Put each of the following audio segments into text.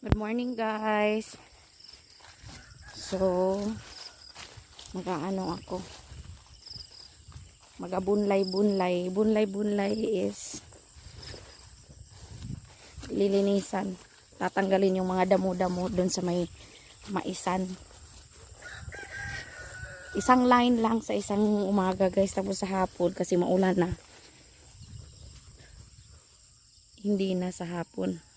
Good morning guys. So, mag-aano ako. Mag-abunlay-bunlay. Bunlay-bunlay is lilinisan. Tatanggalin yung mga damo-damo doon sa may maisan. Isang line lang sa isang umaga guys. Tapos sa hapon kasi maulan na. Hindi na sa hapon.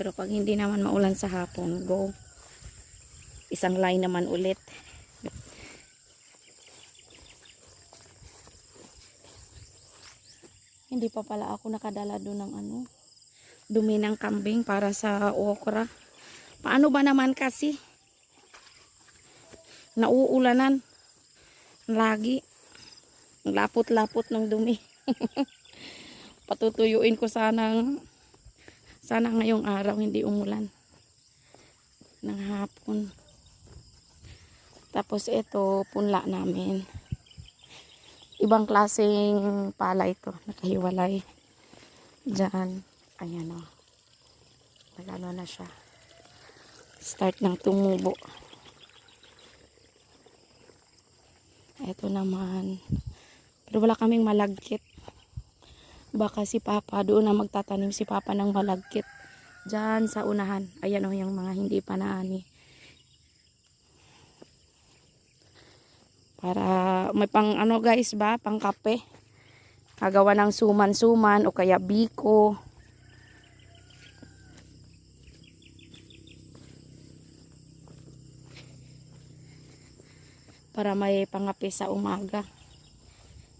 Pero pag hindi naman maulan sa hapon, go. Isang line naman ulit. Hindi pa pala ako nakadala doon ng ano, dumi ng kambing para sa okra. Paano ba naman kasi? Nauulanan. Lagi. Lapot-lapot ng dumi. Patutuyuin ko sanang sana ngayong araw hindi umulan ng hapon. Tapos ito, punla namin. Ibang klaseng pala ito. Nakahiwalay. Diyan. Ayan o. Nagano na siya. Start ng tumubo. Ito naman. Pero wala kaming malagkit. Baka si Papa, doon na magtatanim si Papa ng malagkit. Diyan sa unahan. Ayan o, yung mga hindi pa naani. Para may pang ano guys ba, pang kape. Kagawa ng suman-suman o kaya biko. Para may pangape sa umaga.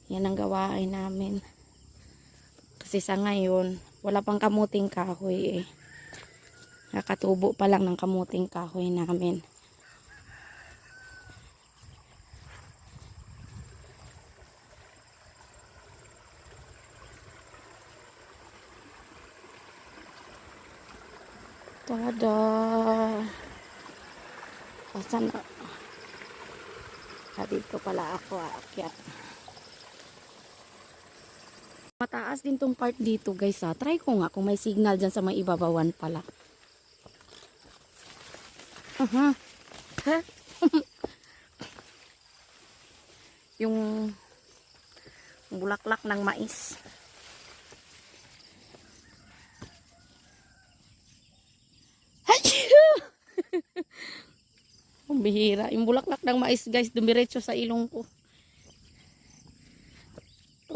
Yan ang gawain namin. Kasi sa ngayon, wala pang kamuting kahoy eh. Nakatubo pa lang ng kamuting kahoy namin. Tada! Asan na? Ah, dito pala ako aakyat. Mataas din tong part dito guys ha. Try ko nga kung may signal dyan sa may ibabawan pala. Aha. Ha? yung bulaklak ng mais. Ang bihira. Yung bulaklak ng mais guys, dumiretso sa ilong ko.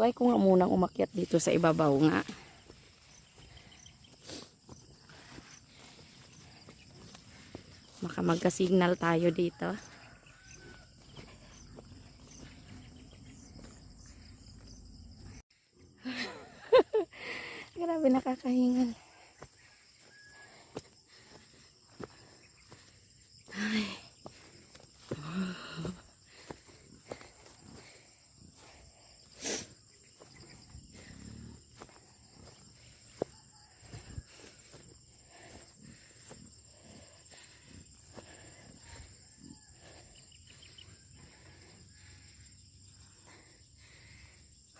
Try ko nga munang umakyat dito sa ibabaw nga. Maka magka-signal tayo dito. Grabe nakakahingal.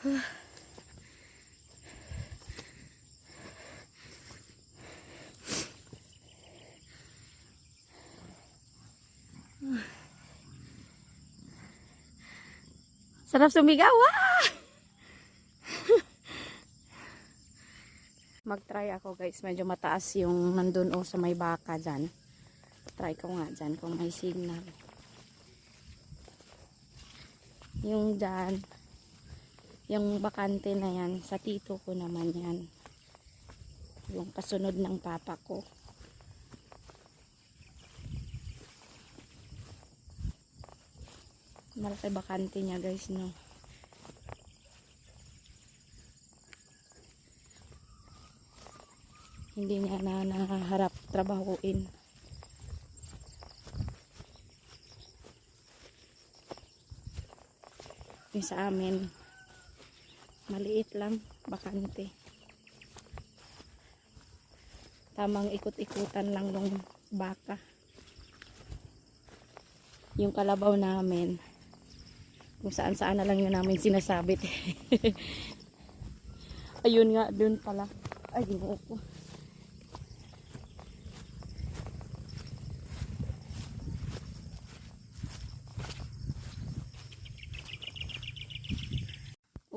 Sarap sumigaw. Ah! Mag-try ako guys. Medyo mataas yung nandun o sa may baka dyan. Try ko nga dyan kung may signal. Yung dyan. Yung bakante na yan. Sa tito ko naman yan. Yung kasunod ng papa ko. malaki bakante niya guys no hindi niya na naharap trabahuin yung sa amin maliit lang bakante tamang ikot-ikutan lang ng baka yung kalabaw namin kung saan saan na lang yun namin sinasabit Ayun nga, dun pala. Ay, ginoo ko.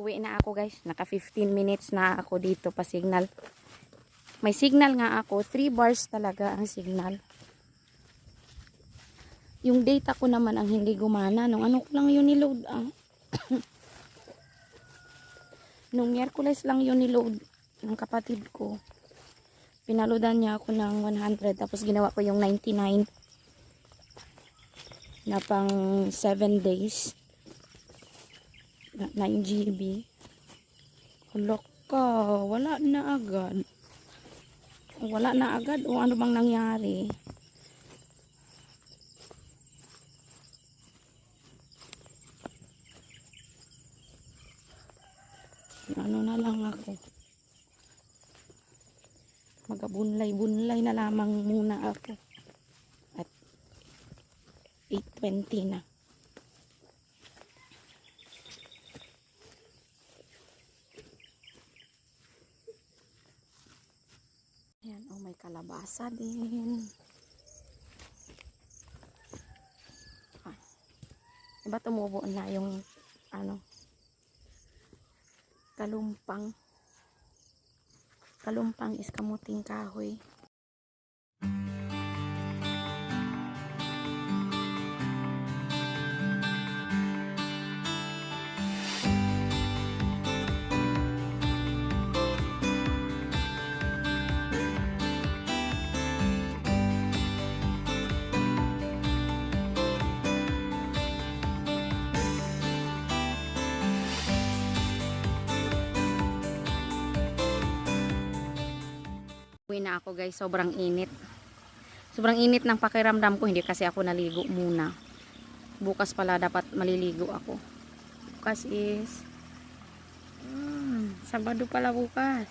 Uwi na ako guys. Naka 15 minutes na ako dito pa signal. May signal nga ako. 3 bars talaga ang signal. Yung data ko naman ang hindi gumana. Nung ano ko lang yun niload. Ah. Nung Miyerkules lang yun niload ng kapatid ko. Pinaloadan niya ako ng 100. Tapos ginawa ko yung 99 na pang 7 days. Na 9 GB. Hulok ka. Wala na agad. Wala na agad. O ano bang nangyari? ano na lang ako magabunlay-bunlay na lamang muna ako at 8.20 na yan oh may kalabasa din ah. diba tumubo na yung ano kalumpang kalumpang is kamuting kahoy Uwi na ako guys, sobrang init. Sobrang init ng pakiramdam ko, hindi kasi ako naligo muna. Bukas pala dapat maliligo ako. Bukas is hmm, Sabado pala bukas.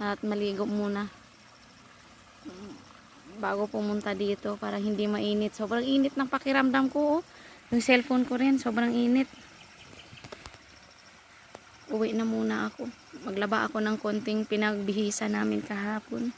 At maligo muna. Bago pumunta dito para hindi mainit. Sobrang init ng pakiramdam ko. Oh. Yung cellphone ko rin, sobrang init uwi na muna ako. Maglaba ako ng konting pinagbihisa namin kahapon.